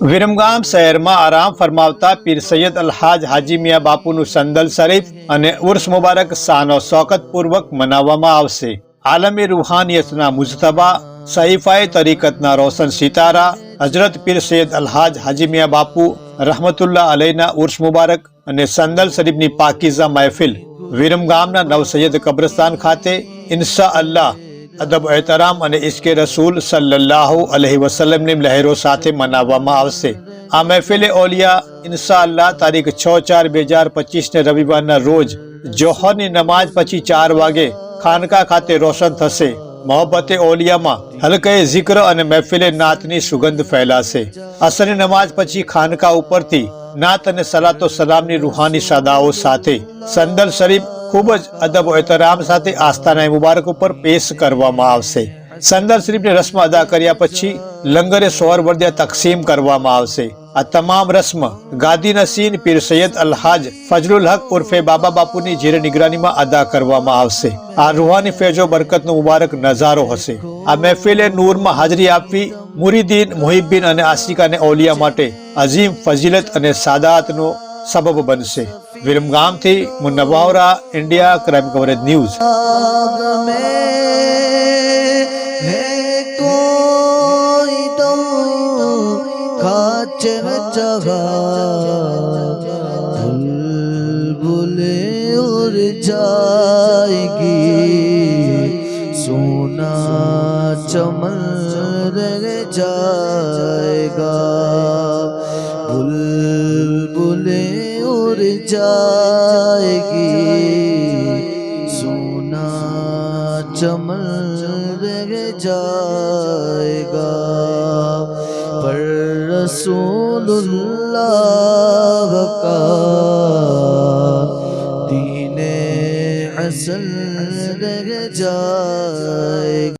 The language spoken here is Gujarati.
વિરમગામ શહેરમાં આરામ ફરમાવતા પીર સૈયદ અલહાજ હાજી મિયા બાપુનું સંદલ શરીફ અને ઉર્સ મુબારક શાહનો શોકતપૂર્વક મનાવવામાં આવશે. આલમી રૂહાનિયતના મુજતબા, સહીફાએ તરીકતના રોશન સિતારા હજરત પીર સૈયદ અલહાજ હાજી મિયા બાપુ, રહમતુલ્લાહ અલૈના ઉર્સ મુબારક અને સંદલ શરીફની પાકીઝા મહેફિલ, વિરમગામના નવ સૈયદ કબ્રસ્તાન ખાતે, ઇન્શા અલ્લાહ અદબ, એહતરામ અને ઇશ્કે રસૂલ સલ્લલ્લાહુ અલહી વસલમની લહેરો સાથે મનાવવામાં આવશે. આ મહેફિલે ઓલિયા ઇન્શા અલ્લાહ તારીખ છ ચાર બે હજાર પચીસને રવિવારના રોજ જોહરની નમાઝ પછી ચાર વાગે ખાનકા ખાતે રોશન થશે. મોહબ્બતે ઓલિયામાં હલકે ઝિક્ર અને મહેફિલે નાતની સુગંધ ફેલાશે. અસરની નમાઝ પછી ખાનકા ઉપરથી નાત અને સલાતો સલામની રૂહાની સાદાઓ સાથે સંદર શરીફ ખૂબ જ અદબ એતરામ સાથે આસ્થાના મુબારક ઉપર પેશ કરવામાં આવશે. સંદર શરીફની રસ્મ અદા કર્યા પછી લંગરે સોર વર્દ્યા તકસીમ કરવામાં આવશે. આ તમામ રસ્મ ગાદી નસીન પીર સૈયદ અલહાજ ફજલુલ હક ઉર્ફે બાબા બાપુની જીર નિગરાનીમાં અદા કરવામાં આવશે. આ રૂહાની ફેજો બરકતનો મુબારક નજારો હશે. આ મહેફિલે નૂરમાં હાજરી આપવી મુરીદીન મુહિબ્બીન અને આશિકાને ઓલિયા માટે અઝીમ ફજીલત અને સાદાતનો સબબ બનશે વિરમગામથી મુન્નવાવરા ઇન્ડિયા ક્રાઇમ કવરેજ ન્યૂઝ आग में है कोई तो खाचर जगह बुलबुले उड़ जाएगी सोना चमन रह जाएगा जाएगी सोना चमन रह जाएगा पर रसूलुल्लाह का दीने असल रह जाएगा